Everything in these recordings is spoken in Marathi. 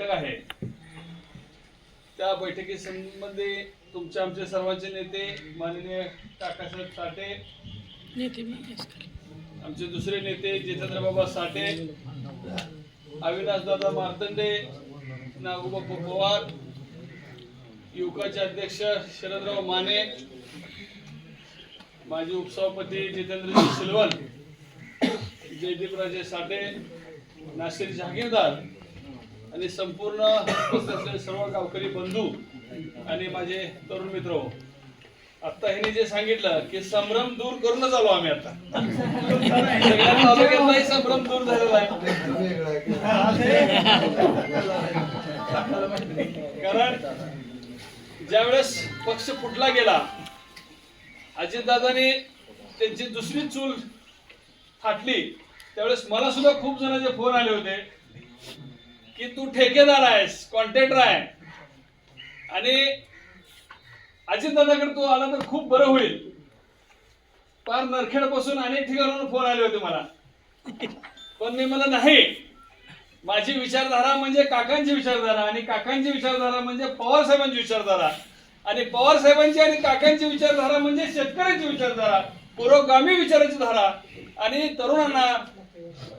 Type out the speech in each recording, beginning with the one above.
बैठक आहे. त्या बैठकीसंबंधी तुमचे आमचे सर्वांचे नेते माननीय काकासाहेब साठे आमचे दुसरे नेते जितेंद्र बाबा साठे अविनाश दादा मार्तंडे नागोबा पवार युवकाचे अध्यक्ष शरदराव माने माजी उपसभापती जितेंद्रजी सिलवल जयदीप राजे साठे नासिर जहागीरदार आणि संपूर्ण असलेले सर्व गावकरी बंधू आणि माझे तरुण मित्र आता ह्यांनी जे सांगितलं की संभ्रम दूर करूनच आलो आम्ही आता. तालुक्यातलाही संभ्रम दूर झालेला आहे. कारण ज्यावेळेस पक्ष फुटला गेला अजितदादांनी त्यांची दुसरी चूल फाटली त्यावेळेस मला सुद्धा खूप जणांचे फोन आले होते. की तू ठेकेदार आहेस कॉन्ट्रॅक्टर आहे. आणि अजितदादाकडे तू आला तर खूप बरं होईल. पार नरखेडपासून अनेक ठिकाणाहून फोन आले होते मला. पण मी मला नाही. माझी विचारधारा म्हणजे काकांची विचारधारा आणि काकांची विचारधारा म्हणजे पवार साहेबांची विचारधारा. आणि पवार साहेबांची आणि काकांची विचारधारा म्हणजे शेतकऱ्यांची विचारधारा. पुरोगामी विचाराची धारा. आणि तरुणांना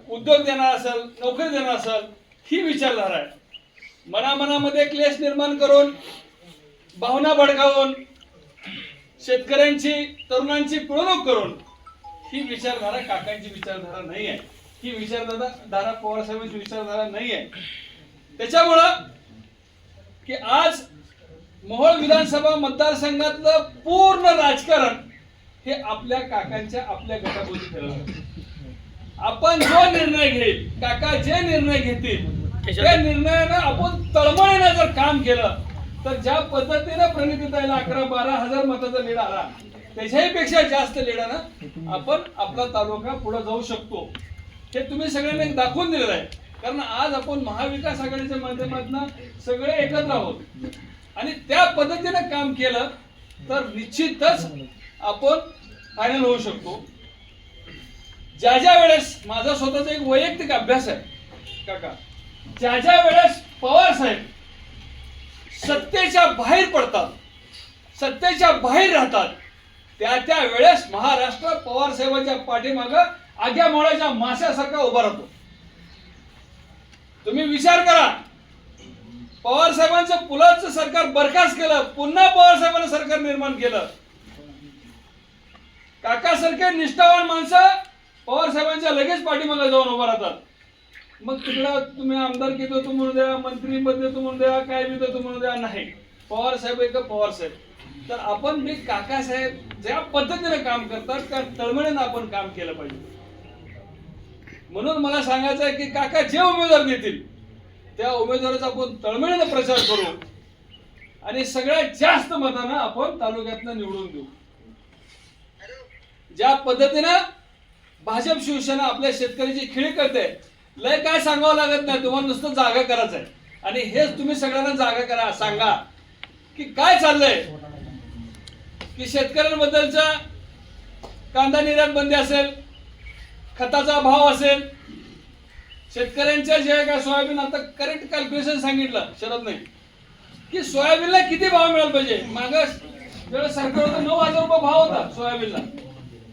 उद्योग देणार असेल नोकरी देणार असेल ही विचारधारा आहे. मनामनामध्ये क्लेश निर्माण करून भावना भडकावून शेतकऱ्यांची तरुणांची पिळवणूक करून ही विचारधारा काकांची विचारधारा नाही आहे. ही विचारधारा धारा पवार साहेबांची विचारधारा नाही आहे. त्याच्यामुळं की आज मोहोळ विधानसभा मतदारसंघातलं पूर्ण राजकारण हे आपल्या काकांच्या आपल्या गटाभोवती फिरवलं आपण जो निर्णय घेईल काका जे निर्णय घेतील त्या निर्णयानं आपण तळमळीनं जर काम केलं तर ज्या पद्धतीनं प्रणितीताईला अकरा बारा हजार मताचा लीड आला त्याच्याही पेक्षा जास्त लीडानं आपण आपला तालुका पुढे जाऊ शकतो. हे तुम्ही सगळ्यांनी दाखवून दिलेलं आहे. कारण आज आपण महाविकास आघाडीच्या माध्यमातून सगळे एकत्र आहोत. आणि त्या पद्धतीनं काम केलं तर निश्चितच आपण फायनल होऊ शकतो. ज्या ज्या वेळेस माझा स्वतःचा एक वैयक्तिक अभ्यास आहे काका ज्या ज्या वेळेस पवार साहेब सत्तेच्या बाहेर पडतात सत्तेच्या बाहेर राहतात त्या त्या वेळेस महाराष्ट्र पवार साहेबांच्या पाठीमाग आग्या मोळाच्या माश्यासारखा उभा राहतो. तुम्ही विचार करा पवार साहेबांचं पुलाचं सरकार बरखास्त केलं पुन्हा पवार साहेबांना सरकार निर्माण केलं. काकासारखे निष्ठावान माणसं पवार साहेबांच्या लगेच पाठीमागे जाऊन उभा राहतात. मग तिकडं तुम्ही आमदार की देतो म्हणून द्या मंत्री पद देतो म्हणून द्या काय बी देतो म्हणून द्या नाही. पवार साहेब एक पवार साहेब. तर आपण मी काका साहेब ज्या पद्धतीने काम करतात त्या तळमळीनं आपण काम केलं पाहिजे. म्हणून मला सांगायचं आहे की काका जे उमेदवार देतील त्या उमेदवाराचा आपण तळमळीनं प्रचार करू आणि सगळ्यात जास्त मतानं आपण तालुक्यातनं निवडून देऊ. ज्या पद्धतीनं भाजप शिवसेना आपल्या शेतकऱ्याची खिळी करते लय काय सांगावं लागत नाही तुम्हाला नुसतं जागा करायचं आहे आणि हेच तुम्ही सगळ्यांना जागा करा सांगा की काय चाललंय? की शेतकऱ्यांबद्दलचा कांदा निर्यात बंदी असेल खताचा भाव असेल शेतकऱ्यांच्या जे काय सोयाबीन आता करेक्ट कॅल्क्युलेशन सांगितलं शरद नाही की सोयाबीनला किती भाव मिळाला पाहिजे? माग जेव्हा सरकार होतं नऊ हजार रुपये भाव होता सोयाबीनला.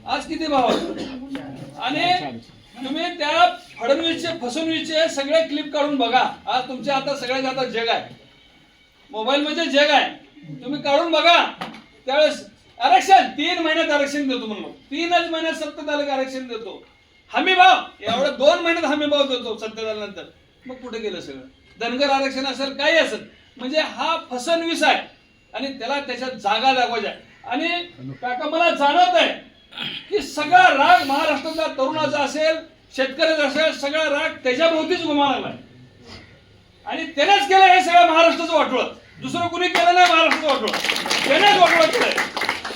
आज किती भाव आहे? आणि तुम्ही त्या फडणवीसचे फसवणुकीचे सगळे क्लिप काढून बघा. आज तुमच्या आता सगळ्यात आता जग आहे. मोबाईल म्हणजे जग आहे. तुम्ही काढून बघा. त्यावेळेस आरक्षण तीन महिन्यात आरक्षण देतो म्हणून. तीनच महिन्यात सत्तेत आलं आरक्षण देतो. हमी भाव. एवढं दोन महिन्यात हमी भाव देतो सत्तेत आल्यानंतर मग कुठे गेलं सगळं? धनगर आरक्षण असेल काही असेल. म्हणजे हा फसवणवीस आहे. आणि त्याला त्याच्यात जागा दाखवायच्या. आणि काका मला जाणवत आहे की सगळा राग महाराष्ट्रातल्या तरुणाचा असेल शेतकऱ्याचा असेल सगळा राग त्याच्या भोवतीच घुमा लागलाय. आणि त्यानेच केलं हे सगळं महाराष्ट्राचं वाटोळ. दुसरं कुणी केलं नाही महाराष्ट्राचं वाटोळ. त्यानेच वाटोळ केलंय.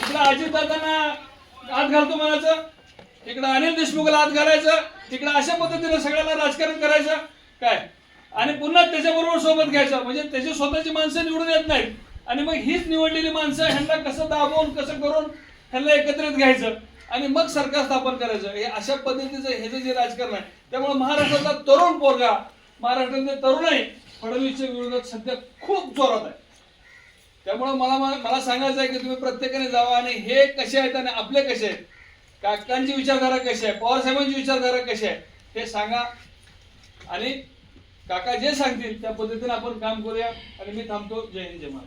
इकडं अजितदादांना हात घालतो म्हणायचं इकडं अनिल देशमुखला हात घालायचं तिकडं अशा पद्धतीने सगळ्याला राजकारण करायचं. काय? आणि पुन्हा त्याच्याबरोबर सोबत घ्यायचं. म्हणजे त्याची स्वतःची माणसं निवडून येत नाहीत. आणि मग हीच निवडलेली माणसं ह्यांना कसं दाबवून कसं करून ह्यांना एकत्रित घ्यायचं आणि मग सरकार स्थापन करायचं. हे अशा पद्धतीचं हे जे राजकारण आहे त्यामुळे महाराष्ट्रातला तरुण पोरगा महाराष्ट्रातले तरुण आहे फडणवीसच्या विरोधात सध्या खूप जोरात आहे. त्यामुळे मला मला सांगायचं आहे की तुम्ही प्रत्येकाने जावा आणि हे कसे आहेत आणि आपले कसे आहेत? काकांची विचारधारा कशी आहे? पवार साहेबांची विचारधारा कशी आहे? हे सांगा. आणि काका जे सांगतील त्या पद्धतीने आपण काम करूया आणि मी थांबतो. जय हिंद जय महाराज